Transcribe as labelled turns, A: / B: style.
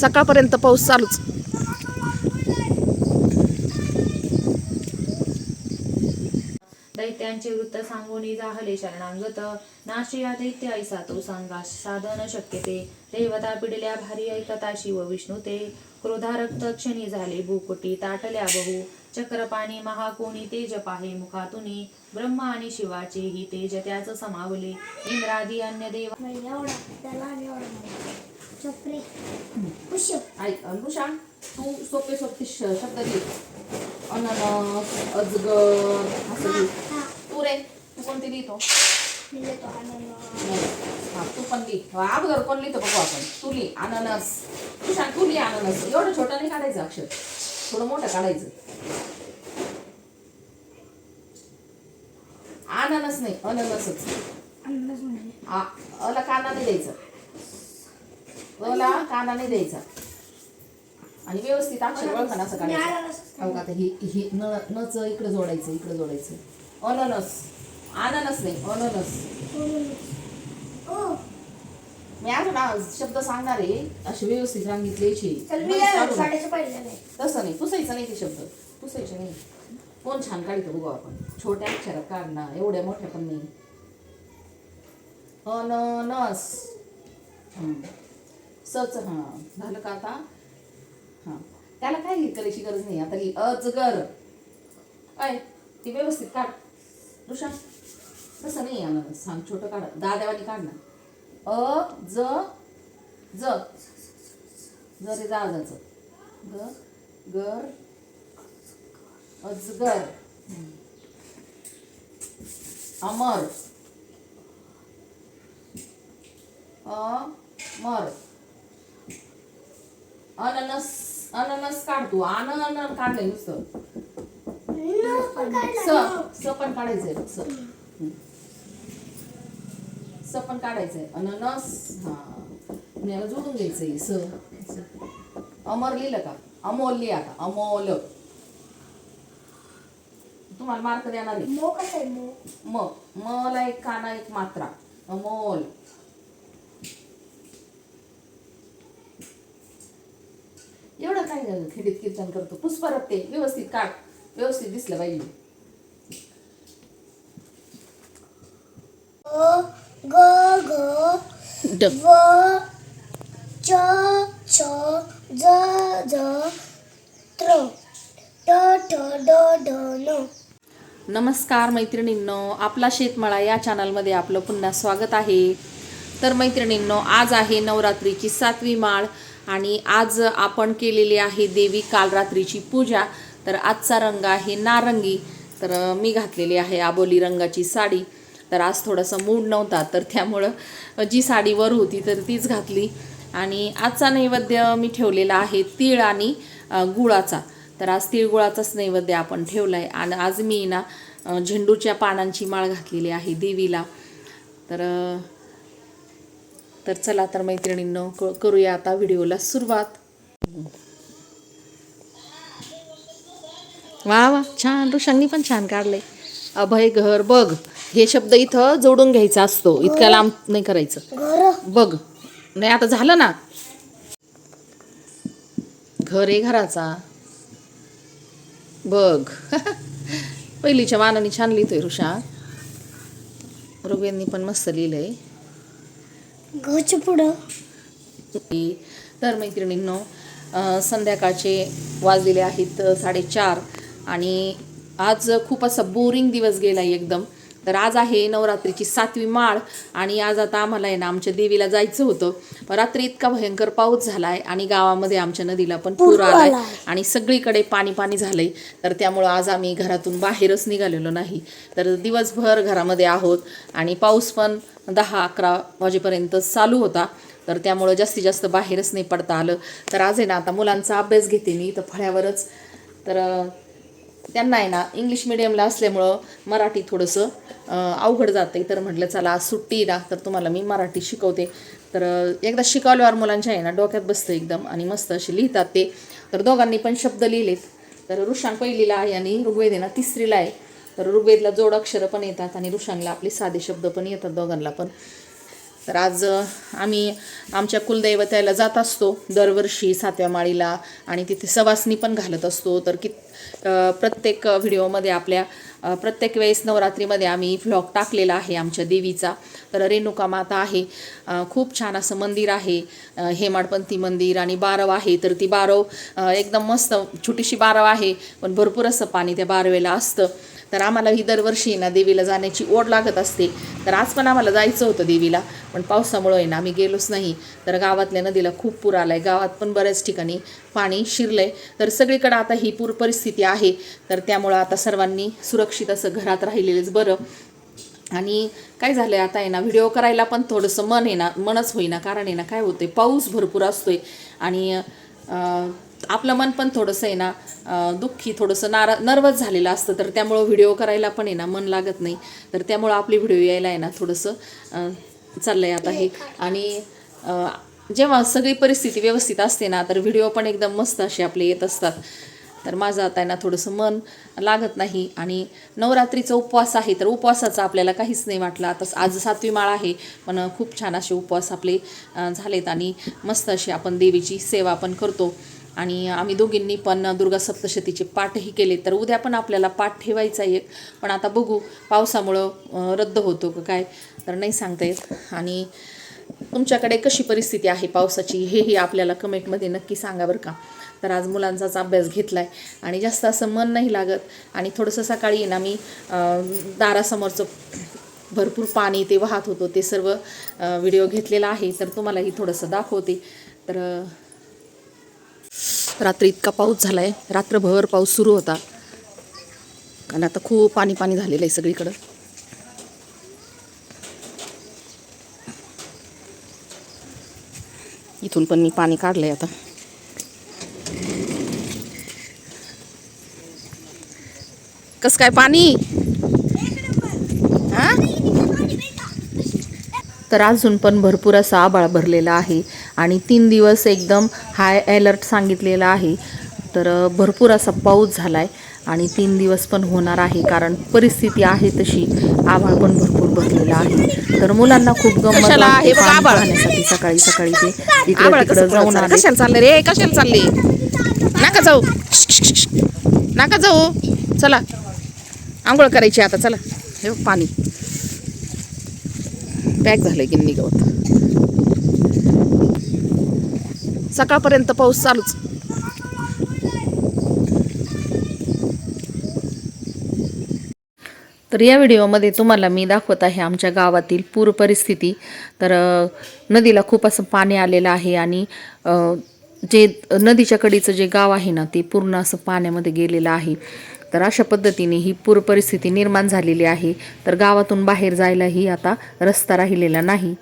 A: सकाळपर्यंत पाऊस चालूच.
B: दैत्यांचे वृत्त सांगून जाहले शरणांगत. नाशिया दैत्य ऐसा तो सांगा साधन शक्य ते. देवता पिडल्या भारी ऐकता शिव विष्णू ते. क्रोधा रक्त क्षणी झाले भूकुटी ताटल्या बहु. चक्रपाणी महाकोणी तेज पाहे मुखातुनी. ब्रह्मा आणि शिवाचे ही तेज त्याच समावले. इंद्रादी अन्य देव
C: पुष्प
A: ऐक अनुषा तू सोपे सोपे शब्द लिह अननस अजगर असं
C: हा
A: तू रे तू कोणते लिहितो. हा तू पण लिह. हा, अगोदर कोण लिहितो बघू आपण. तू लिह अननस. तू सांग तू लिह अननस. एवढं छोटं नाही काढायचं अक्षर. थोडं मोठं काढायचं. अननस नाही अननसच.
C: अननस म्हणजे?
A: अला काना नाही द्यायचा. अला काना नाही द्यायचा. आणि व्यवस्थित अक्षर ओळखा असं काढायचं हो का आता ही ही न नच इकडं जोडायचं इकडं जोडायचं. अननस. अननस नाही अननस. मी अजून शब्द सांगणार आहे असे व्यवस्थित
C: नाही
A: तसं नाही पुसायचं नाही ते शब्द. पुसायचे नाही. कोण छान काढतो बघू आपण. छोट्या अक्षरात काढणार एवढ्या मोठ्या पण नाही. अननस. हं. सच हां. झालं का आता? हां. त्याला काय लिहित करायची गरज नाही? आता लिहि अजगर काय ती व्यवस्थित काढ. ऋषा तसं नाही अननस सांग छोटं काढ. दादेवानी काढ ना. अ ज ज. जरे जा ग गर अजगर. अमर. अमर. अननस अननस काढ तू. आन अन काढलंय नुसतं. स पण काढायचंय. स. पण काढायचंय. अननस हा. याला जोडून घ्यायचंय स. अमर लिहिलं का? अमोल लिहा आता. अमोल. तुम्हाला मार्क देणार आहे.
C: मो कसं आहे मो?
A: म मला एक काना एक मात्रा. अमोल. एवढं काय झालं? खेडीत कीर्तन करतो. पुष्परत ते व्यवस्थित काढ. व्यवस्थित दिसलं पाहिजे
C: ओ ग ग व च छ ज ज त्र. ट ठ ड ढ न.
B: नमस्कार मैत्रिणींनो. आपला शेतमाळा या चॅनलमध्ये आपलं पुन्हा स्वागत आहे. तर मैत्रिणींनो आज आहे नवरात्रीची सातवी माळ. आणि आज आपण केलेली आहे देवी काल रात्रीची पूजा. तर आजचा रंग आहे नारंगी. तर मी घातलेली आहे आबोली रंगाची साडी. तर आज थोडासा मूड नव्हता तर त्यामुळं जी साडी वर होती तर तीच घातली. आणि आजचा नैवेद्य मी ठेवलेला आहे तीळ आणि गुळाचा. तर आज तिळगुळाचाच नैवेद्य आपण ठेवला आहे आणि आज मी ना झेंडूच्या पानांची माळ घातलेली आहे देवीला. तर तर चला तर मैत्रिणींनो क- करूया आता व्हिडिओला सुरुवात. वा वा छान. ऋषांनी पण छान काढले अभय घर बघ. हे शब्द इथं जोडून घ्यायचा असतो. इतक्या लांब नाही करायचं.
C: घर.
B: बघ. नाही आता झालं ना. घर आहे घराचा. बघ. पहिलीच्या मानाने छान लिहितोय ऋषा ऋग्वेदनी पण मस्त लिहिलंय.
C: घरच्या पुढं.
B: तर मैत्रिणींनो संध्याकाळचे वाजलेले आहेत साडेचार. आणि आज खूप असा बोरिंग दिवस गेला एकदम. तर आज आहे नवरात्रीची सातवी माळ आणि आज आता आम्हाला आहे ना आमच्या देवीला जायचं होतं. पण रात्री इतका भयंकर पाऊस झालाय आणि गावामध्ये आमच्या नदीला पण पूर आलाय. आणि सगळीकडे पाणी पाणी झालंय. तर त्यामुळं आज आम्ही घरातून बाहेरच निघालेलो नाही. तर दिवसभर घरामध्ये आहोत आणि पाऊस पण दहा अकरा वाजेपर्यंत चालू होता. तर त्यामुळं जास्तीत जास्त बाहेरच नाही पडता आलं. तर आज आहे ना आता मुलांचा अभ्यास घेते मी तर फळ्यावरच. तर त्यांना आहे ना इंग्लिश मिडियमला असल्यामुळं मराठी थोडंसं अवघड जातं. आहे तर म्हटलं चला आज सुट्टी ना तर तुम्हाला मी मराठी शिकवते. तर एकदा शिकवल्यावर मुलांच्या आहे ना डोक्यात बसतं एकदम आणि मस्त असे लिहितात ते. तर दोघांनी पण शब्द लिहिलेत. तर ऋषांग पहिलीला आहे आणि ऋग्वेद आहे ना तिसरीला आहे. तर ऋग्वेदला जोड अक्षरं पण येतात आणि ऋषांगला आपले साधे शब्द पण येतात दोघांना पण. तर आज आम्ही आमच्या कुलदैवताला जात असतो दरवर्षी सातव्या माळीला आणि तिथे सवासणी पण घालत असतो. तर कित प्रत्येक व्हिडिओमध्ये आपल्या प्रत्येक वेळेस नवरात्रीमध्ये आम्ही व्लॉग टाकलेला आहे आमच्या देवीचा. तर रेणुका माता आहे. खूप छान असं मंदिर आहे. हेमाडपंथी मंदिर आणि बारव आहे. तर ती बारव एकदम मस्त छोटीशी बारव आहे. पण भरपूर असं पाणी त्या बारवेला असतं. तर आम्हाला ही दरवर्षी ना देवीला जाण्याची ओढ लागत असते. तर आज पण आम्हाला जायचं होतं देवीला पण पावसामुळं आहे ना आम्ही गेलोच नाही. तर गावातल्या नदीला खूप पूर आला आहे गावात पण बऱ्याच ठिकाणी पाणी शिरलं आहे तर सगळीकडं आता ही पूर परिस्थिती आहे. तर त्यामुळं आता सर्वांनी सुरक्षित असं घरात राहिलेलेच बरं. आणि काय झालं आहे आता आहे ना व्हिडिओ करायला पण थोडंसं मन आहे ना मनच होईना. कारण आहे ना काय होतं आहे पाऊस भरपूर असतो आहे आणि आपलं मन पण थोडंसं आहे ना दुःखी थोडंसं नारा नर्वस झालेलं असतं. तर त्यामुळं व्हिडिओ करायला पण आहे ना मन लागत नाही. तर त्यामुळं आपली व्हिडिओ यायला आहे ना थोडंसं चाललं आहे आता हे. आणि जेव्हा सगळी परिस्थिती व्यवस्थित असते ना तर व्हिडिओ पण एकदम मस्त असे आपले येत असतात. तर माझं आता आहे ना थोडंसं मन लागत नाही. आणि नवरात्रीचा उपवास आहे तर उपवासाचा आपल्याला काहीच नाही वाटलं. आता आज सातवी माळ आहे पण खूप छान असे उपवास आपले झालेत. आणि मस्त अशी आपण देवीची सेवा पण करतो. आणि आम्ही दोघींनी पण दुर्गा सप्तशतीचे पाठही केले. तर उद्या पण आपल्याला पाठ ठेवायचा एक. पण आता बघू पावसामुळं रद्द होतो का काय? तर नाही सांगता येत. आणि तुमच्याकडे कशी परिस्थिती आहे पावसाची हेही आपल्याला कमेंटमध्ये नक्की सांगा बरं का? तर आज मुलांचाच अभ्यास घेतला आहे आणि जास्त असं मन नाही लागत. आणि थोडंसं सकाळी ना मी दारासमोरचं भरपूर पाणी ते वाहत होतो. ते सर्व व्हिडिओ घेतलेला आहे. तर तुम्हालाही थोडंसं दाखवते. तर रात्री इतका पाऊस झाला आहे रात्रभर पाऊस सुरू होता. आणि आता खूप पाणी पाणी झालेलं आहे सगळीकडं. इथून पण मी पाणी काढलं आहे आता. कस काय पाणी? तर अजून पण भरपूर असं आबाळ भरलेलं आहे. आणि तीन दिवस एकदम हाय अलर्ट सांगितलेला आहे. तर भरपूर असा पाऊस झाला आहे आणि तीन दिवस पण होणार आहे कारण परिस्थिती आहे तशी. आभाळ पण भरपूर भरलेलं आहे. तर मुलांना खूप गंमत
A: हे.
B: पाहण्यासाठी सकाळी सकाळी ते इकडे तिकडे जाऊन
A: कशाला चालले रे? कशाला चालले नका जाऊ. नका जाऊ. चला. आंघोळ करायची आता. चला. हे पाणी. पॅक झालं गिन्नी गवत सकाळपर्यंत पाऊस चालूच.
B: तर या व्हिडिओमध्ये तुम्हाला मी दाखवत आहे आमच्या गावातील पूर परिस्थिती. तर नदीला खूप असं पाणी आलेलं आहे आणि जे नदीच्या कडीचं जे गाव आहे ना ते पूर्ण असं पाण्यामध्ये गेलेलं आहे. तर अशा पद्धतीने ही पूर परिस्थिती निर्माण झालेली आहे. तर गावातून बाहेर जायलाही आता रस्ता राहिलेला नाही.